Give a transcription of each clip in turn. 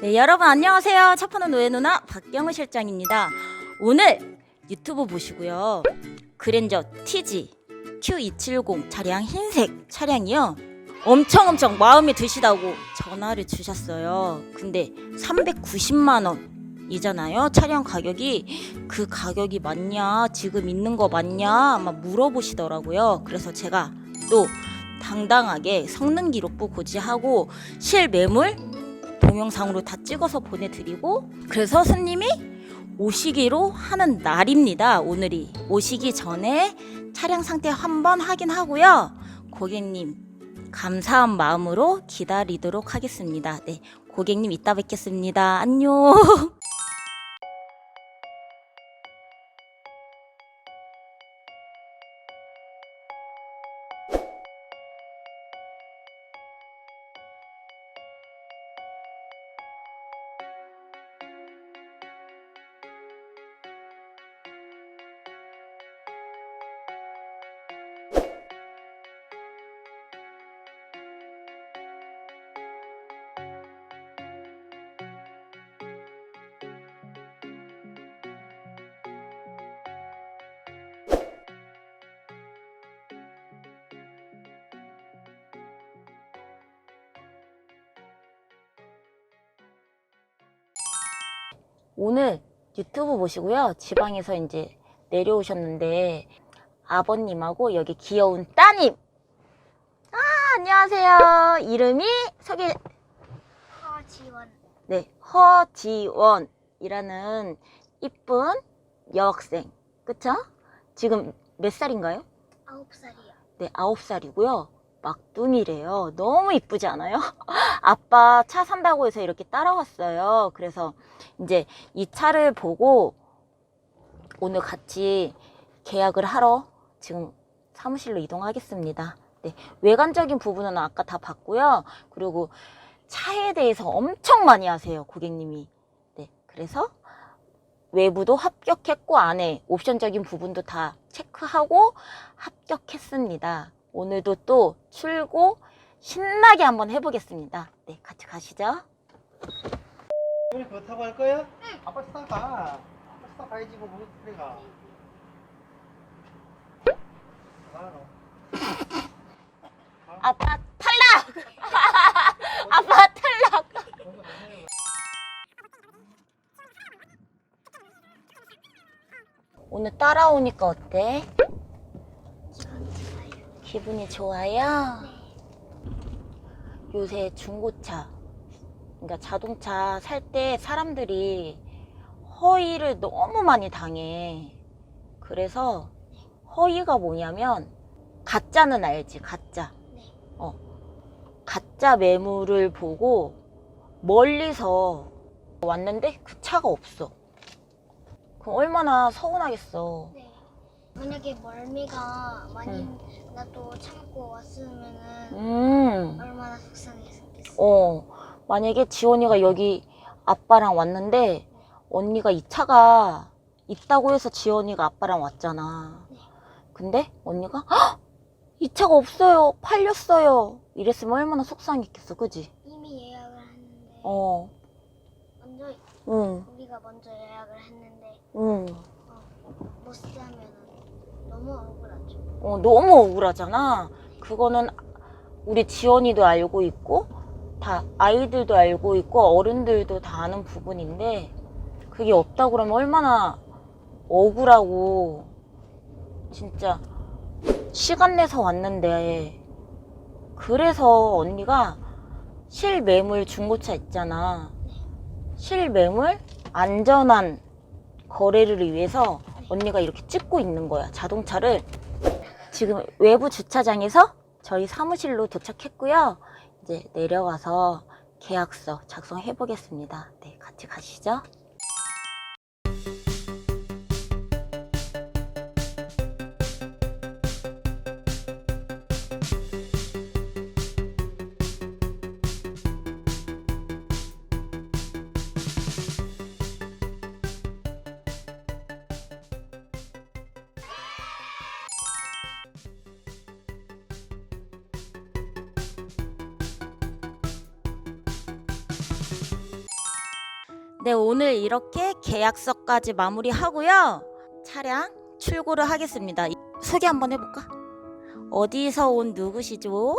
네, 여러분 안녕하세요. 차파는 노예 누나 박경우 실장입니다. 오늘 유튜브 보시고요. 그랜저 TG Q270 차량 흰색 차량이요. 엄청 엄청 마음에 드시다고 전화를 주셨어요. 근데 390만 원 이잖아요. 차량 가격이 그 가격이 맞냐? 지금 있는 거 맞냐? 막 물어보시더라고요. 그래서 제가 또 당당하게 성능 기록부 고지하고 실매물 동영상으로 다 찍어서 보내드리고 그래서 손님이 오시기로 하는 날입니다. 오늘이 오시기 전에 차량 상태 한번 확인하고요. 고객님 감사한 마음으로 기다리도록 하겠습니다. 네, 고객님 이따 뵙겠습니다. 안녕. 오늘 유튜브 보시고요. 지방에서 이제 내려오셨는데 아버님하고 여기 귀여운 따님. 아, 안녕하세요. 이름이 소개 허지원 네, 허지원이라는 이쁜 여학생. 그쵸? 지금 몇 살인가요? 아홉 살이요. 네, 아홉 살이고요. 막둥이래요. 너무 이쁘지 않아요? 아빠 차 산다고 해서 이렇게 따라왔어요. 그래서 이제 이 차를 보고 오늘 같이 계약을 하러 지금 사무실로 이동하겠습니다. 네, 외관적인 부분은 아까 다 봤고요. 그리고 차에 대해서 엄청 많이 하세요, 고객님이. 네, 그래서 외부도 합격했고 안에 옵션적인 부분도 다 체크하고 합격했습니다. 오늘도 또 출고 신나게 한번 해보겠습니다. 네, 같이 가시죠. 우리 그거 타고 할 거야? 응. 아빠 차 가. 아빠 차 가야지 뭐 거기 그래 가. 가 너. 아빠 탈락! 아빠 탈락! 거기서. 오늘 따라오니까 어때? 기분이 좋아요? 요새 중고차, 그러니까 자동차 살 때 사람들이 허위를 너무 많이 당해. 그래서 허위가 뭐냐면 가짜는 알지, 가짜. 네. 어. 가짜 매물을 보고 멀리서 왔는데 그 차가 없어. 그럼 얼마나 서운하겠어. 네. 만약에 멀미가 많이 나도 참고 왔으면은 음. 얼마나 속상했겠어. 어, 만약에 지원이가 여기 아빠랑 왔는데 언니가 이 차가 있다고 해서 지원이가 아빠랑 왔잖아. 근데 언니가 "헉! 이 차가 없어요. 팔렸어요. 이랬으면 얼마나 속상했겠어. 그지? 이미 예약을 했는데 어. 먼저 응. 우리가 먼저 예약을 했는데 응. 못 사면은 너무 억울하죠. 어, 너무 억울하잖아. 그거는 우리 지원이도 알고 있고, 다 아이들도 알고 있고, 어른들도 다 아는 부분인데, 그게 없다 그러면 얼마나 억울하고, 진짜, 시간 내서 왔는데, 그래서 언니가 실매물 중고차 있잖아. 실매물 안전한 거래를 위해서 언니가 이렇게 찍고 있는 거야. 자동차를 지금 외부 주차장에서 저희 사무실로 도착했고요. 이제 내려와서 계약서 작성해 보겠습니다. 네, 같이 가시죠. 네, 오늘 이렇게 계약서까지 마무리하고요. 차량 출고를 하겠습니다. 소개 한번 해볼까? 어디서 온 누구시죠?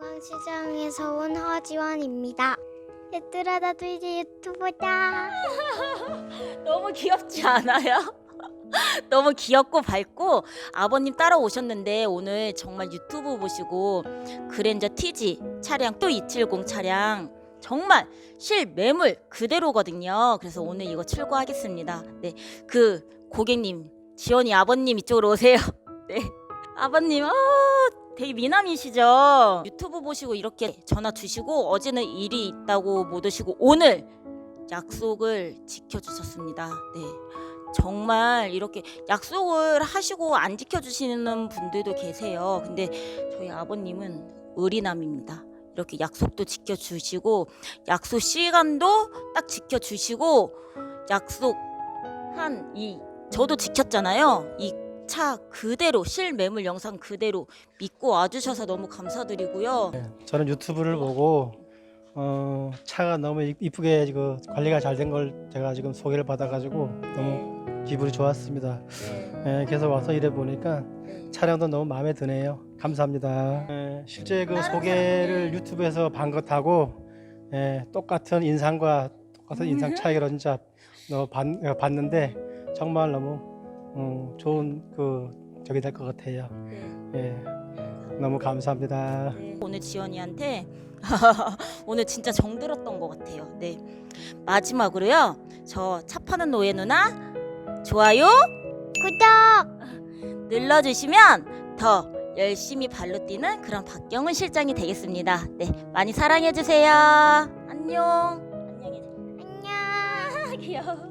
중앙시장에서 온 허지원입니다. 얘들아 나도 이제 유튜버다. 너무 귀엽지 않아요? 너무 귀엽고 밝고 아버님 따라오셨는데 오늘 정말 유튜브 보시고 그랜저 TG 차량 또 270 차량 정말 실매물 그대로거든요. 그래서 오늘 이거 출고하겠습니다. 네, 그 고객님 지원이 아버님 이쪽으로 오세요. 네, 아버님 아 되게 미남이시죠. 유튜브 보시고 이렇게 전화 주시고 어제는 일이 있다고 못 오시고 오늘 약속을 지켜주셨습니다. 네. 정말 이렇게 약속을 하시고 안 지켜주시는 분들도 계세요. 근데 저희 아버님은 의리남입니다. 이렇게 약속도 지켜주시고 약속 시간도 딱 지켜주시고 약속 한 이 저도 지켰잖아요. 이 차 그대로 실매물 영상 그대로 믿고 와주셔서 너무 감사드리고요. 네, 저는 유튜브를 보고 어, 차가 너무 이- 이쁘게 지금 관리가 잘 된 걸 제가 지금 소개를 받아가지고 너무 기분이 좋았습니다. 예, 계속 와서 일해 보니까 차량도 너무 마음에 드네요. 감사합니다. 예, 실제 그 소개를 유튜브에서 반 것 하고 예, 똑같은 인상과 똑같은 인상 차이가 진짜 너 봤, 어, 봤는데 정말 너무 음, 좋은 그 적이 될 것 같아요. 예, 너무 감사합니다. 오늘 지연이한테 오늘 진짜 정들었던 것 같아요. 네. 마지막으로요. 저 차 파는 노예 누나 좋아요 구독. 눌러주시면 더 열심히 발로 뛰는 그런 박경훈 실장이 되겠습니다. 네. 많이 사랑해 주세요. 안녕. 안녕. 귀여워.